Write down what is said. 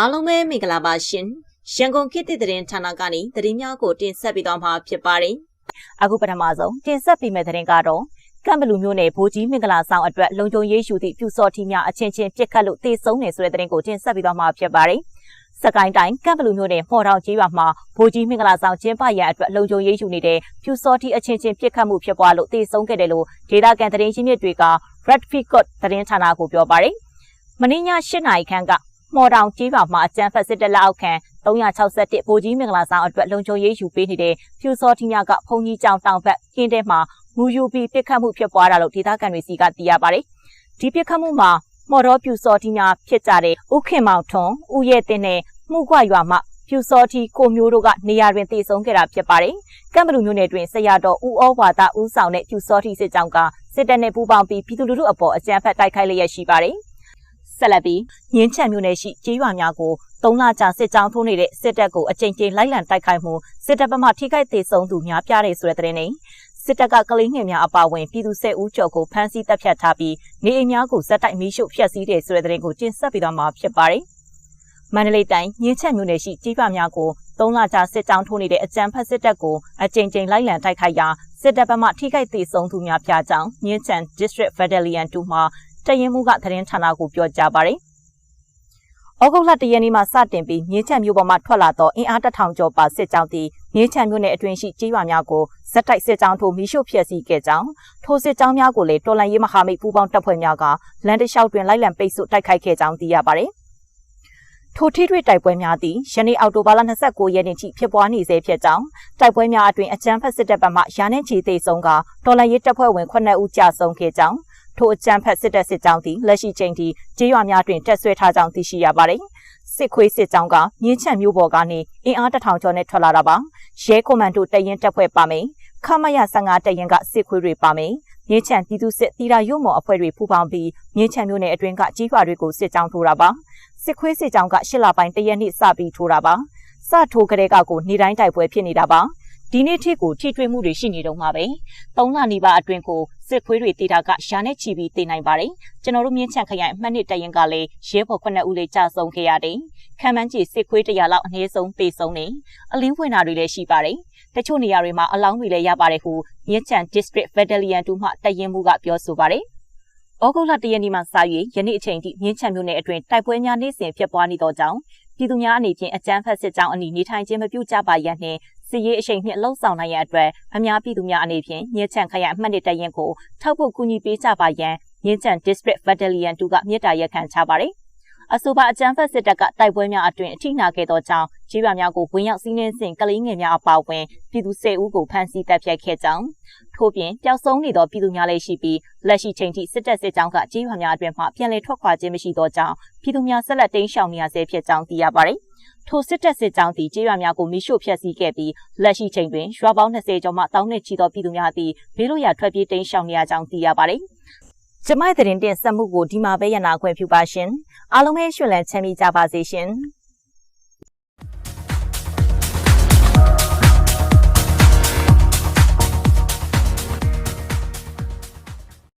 အားလုံးပဲမင်္ဂလာပါရှင်ရန်ကုန်ခေတ်သစ်သတင်းဌာနကနေသတင်းများကိုတင်ဆက်ပေးသွားမှာဖြစ်ပါတယ်အခုပထမဆုံးတင်ဆက်ပေးမယ့်သတင်းကတော့ကမ်ဘလူမျိုးနယ်ဗိုလ်ကြီးမင်္ဂလာဆောင်အတွက်လုံခြုံရေးရှုသည့်ပြူစော်ထီများအချင်းချင်းပြစ်ခတ်လို့တေဆုံးနေဆိုတဲ့သတင်းကိုတင်ဆက်ပေးသွားမှာဖြစ်ပါတယ်။စကိုင်းတိုင်းကမ်ဘလူမျိုးနယ်မော်တော်ကြီးရွာမှာဗိုလ်ကြီးမင်္ဂလာဆောင်ကျင်းပရန်အတွက်လုံခြုံရေးရှုနေတဲ့ပြူစော်ထီအချင်းချင်းပြစ်ခတ်မှုဖြစ်ပွားလို့တေဆုံးခဲ့တယ်လို့ဒေတာကန်သတင်းရင်းမြစ်တွေက Red Ficot သတင်းဌာနကိုပြောပါတယ်။မင်းည8နာရီခန့်က မော်တောင်ကြီးပါမှာအကြမ်းဖက်စစ်တပ်လက်အောက်ခံ361ဗိုလ်ကြီးမင်္ဂလာဆောင်အတွက်လုံခြုံရေးယူပေးနေတဲ့ဖြူစောထီများကဖုန်ကြီးကျောင်းတောင်ဘက်ခင်းထဲမှာမူယူပြီးပြစ်ခတ်မှုဖြစ်ပွားတာလို့ဒေသခံတွေစီကသိရပါတယ်။ဒီပြစ်ခတ်မှုမှာမော်တော်ပြူစောထီများဖြစ်ကြတဲ့ဥခင်မောင်ထွန်း၊ဦးရဲတင်နဲ့မှုကွရွာမှပြူစောထီကိုမျိုးတို့ကနေရာတွင်တည်ဆုံခဲ့တာဖြစ်ပါတယ်။ကမ်ဘလူမျိုးနယ်တွင်ဆရာတော်ဦးဩဝါဒဦးဆောင်တဲ့ပြူစောထီစစ်ကြောင်းကစစ်တပ်နဲ့ပူးပေါင်းပြီးပြည်သူလူထုအပေါ်အကြမ်းဖက်တိုက်ခိုက်လျက်ရှိပါတယ်။ ဆက်လက်ပြီးငင်းချံမျိုးနယ်ရှိကြေးရွာများကိုသုံးလကြာစစ်ကြောင်းထိုးနေတဲ့စစ်တပ်ကိုအကြိမ်ကြိမ်လိုက်လံတိုက်ခိုက်မှုစစ်တပ်ဘက်မှထိခိုက်သေးဆုံးသူများပြားတယ်ဆိုတဲ့သတင်းနဲ့စစ်တပ်ကကလေးငယ်များအပါအဝင်ပြည်သူ၁၀ဦးကျော်ကိုဖမ်းဆီးတပ်ဖြတ်ထားပြီးနေအိမ်များကိုဇက်တိုက်မီးရှို့ဖျက်ဆီးတယ်ဆိုတဲ့သတင်းကိုတင်ဆက်ပေးသွားမှာဖြစ်ပါတယ်။မန္တလေးတိုင်းငင်းချက်မြို့နယ်ရှိကြေးရွာများကိုသုံးလကြာစစ်ကြောင်းထိုးနေတဲ့အကြမ်းဖက်စစ်တပ်ကိုအကြိမ်ကြိမ်လိုက်လံတိုက်ခိုက်ရာစစ်တပ်ဘက်မှထိခိုက်သေးဆုံးသူများပြားကြောင်းငင်းချန် District Battalion 2မှ တရင်မှုကသတင်းဌာနကိုပြောကြားပါတယ်။ဩဂုတ်လတရက်နေ့မှာစတင်ပြီးမြင်းချံမြို့ပေါ်မှာထွက်လာသောအင်အားတထောင်ကျော်ပါစစ်ကြောင်းသည်မြင်းချံမြို့နယ်အတွင်းရှိကြေးရွာများကိုဇက်တိုက်စစ်ကြောင်းထိုးမိရှုဖျက်ဆီးခဲ့ကြောင်းထိုစစ်ကြောင်းများကိုလည်းတော်လန်ရေးမဟာမိတ်ပူးပေါင်းတပ်ဖွဲ့များကလန်တလျှောက်တွင်လိုက်လံပိတ်ဆို့တိုက်ခိုက်ခဲ့ကြောင်းသိရပါတယ်။ထိုထိတွေ့တိုက်ပွဲများသည်ယနေ့အောက်တိုဘာလ29ရက်နေ့ထိဖြစ်ပွားနေဆဲဖြစ်ကြောင်းတိုက်ပွဲများအတွင်အကြမ်းဖက်စစ်တပ်ဘက်မှရာနှင့်ချီသိဆုံးကတော်လန်ရေးတပ်ဖွဲ့ဝင်9ဦးကြာဆုံးခဲ့ကြောင်း ထိုအကြမ်းဖက်စစ်တပ်စစ်ကြောင်းသည်လက်ရှိချိန်ထိကြေးရွာများတွင်တက်ဆွဲထားကြောင်းသိရှိရပါတယ်။စစ်ခွေးစစ်ကြောင်းကမြင်းချံမျိုးပေါ်ကနေအင်အားတထောင်ကျော်နဲ့ထွက်လာတာပါ။ရဲကွန်မန်ဒိုတရင်တပ်ဖွဲ့ပါမယ်။ခမရ15တရင်ကစစ်ခွေးတွေပါမယ်။မြင်းချံပြည်သူစစ်တီရာရုံမော်အဖွဲ့တွေပူးပေါင်းပြီးမြင်းချံမျိုးနယ်အတွင်းကကြီးရွာတွေကိုစစ်ကြောင်းထိုးတာပါ။စစ်ခွေးစစ်ကြောင်းကရှစ်လပိုင်းတရက်နေ့စပြီးထိုးတာပါ။စထိုးကလေးကကိုနေတိုင်းတိုက်ပွဲဖြစ်နေတာပါ။ ဒီနေ့ထိကိုထိတွေ့မှုတွေရှိနေတော့မှာပဲ။သုံးလနီးပါးအတွင်းကိုစစ်ခွေးတွေတေတာကရှာနဲ့ချီပြီးတေနိုင်ပါတယ်။ကျွန်တော်တို့မြင်းချန်ခရိုင်အမှတ်နှစ်တရင်ကလည်းရဲဘော်9ဦးလေးကြာဆုံးခဲ့ရတယ်။ခံမှန်းကြည့်စစ်ခွေးတရာလောက်အနည်းဆုံးတေဆုံးနေ။အလင်းဖွင့်တာတွေလည်းရှိပါတယ်။တချို့နေရာတွေမှာအလောင်းတွေလည်းရပါတယ်ဟုမြင်းချန် District Battalion 2မှတရင်မှုကပြောဆိုပါတယ်။ဩဂုတ်လတရက်နေ့မှစ၍ယနေ့အချိန်ထိမြင်းချံမြို့နယ်အတွင်းတိုက်ပွဲများနေ့စဉ်ဖြစ်ပွားနေသောကြောင့်ပြည်သူများအနေဖြင့်အကြမ်းဖက်စစ်ကြောင်းအနီနေထိုင်ခြင်းမပြုကြပါရန်နှင့် စစ်ရေးအရှိန်နှင့်လှုပ်ဆောင်နိုင်ရန်အတွက်အများပြည်သူများအနေဖြင့်မြင်းချံခရိုင်အမှတ်နှစ်တရင်ကိုထောက်ဖို့ကူညီပေးကြပါရန်မြင်းချံ District Battalion 2ကမြစ်တာရက်ခံချပါသည်အဆိုပါအကြမ်းဖက်စစ်တပ်ကတိုက်ပွဲများအတွင်အထိနာခဲ့သောကြောင့်ကြီးရွာများကိုဝင်ရောက်စီးနင်းစဉ်ကလေးငယ်များအပါအဝင်ပြည်သူ၁၀ဦးကိုဖမ်းဆီးတပ်ဖြတ်ခဲ့ကြောင်းထို့ပြင်ပျောက်ဆုံးနေသောပြည်သူများလည်းရှိပြီးလက်ရှိချိန်ထိစစ်တပ်စစ်ကြောင်းကကြီးရွာများအတွင်မှပြန်လည်ထွက်ခွာခြင်းမရှိသောကြောင့်ပြည်သူများဆက်လက်တိမ်းရှောင်နေရဆဲဖြစ်ကြောင်းသိရပါတယ်။ ထိုစစ်တပ်စစ်ကြောင်းသည်ကြေးရွာများကိုမိရှို့ဖျက်ဆီးခဲ့ပြီးလက်ရှိချိန်တွင်ရွာပေါင်း20ကျော်မှတောင်းနဲ့ချီသောပြည်သူများသည်ဘေးလွတ်ရာထွက်ပြေးတိမ်းရှောင်နေရကြောင်းသိရပါတယ်။ကျမရဲ့သတင်းတင်ဆက်မှုကိုဒီမှာပဲရနာခွင့်ပြုပါရှင်။အားလုံးပဲရွှင်လန်းချမ်းမြေ့ကြပါစေရှင်။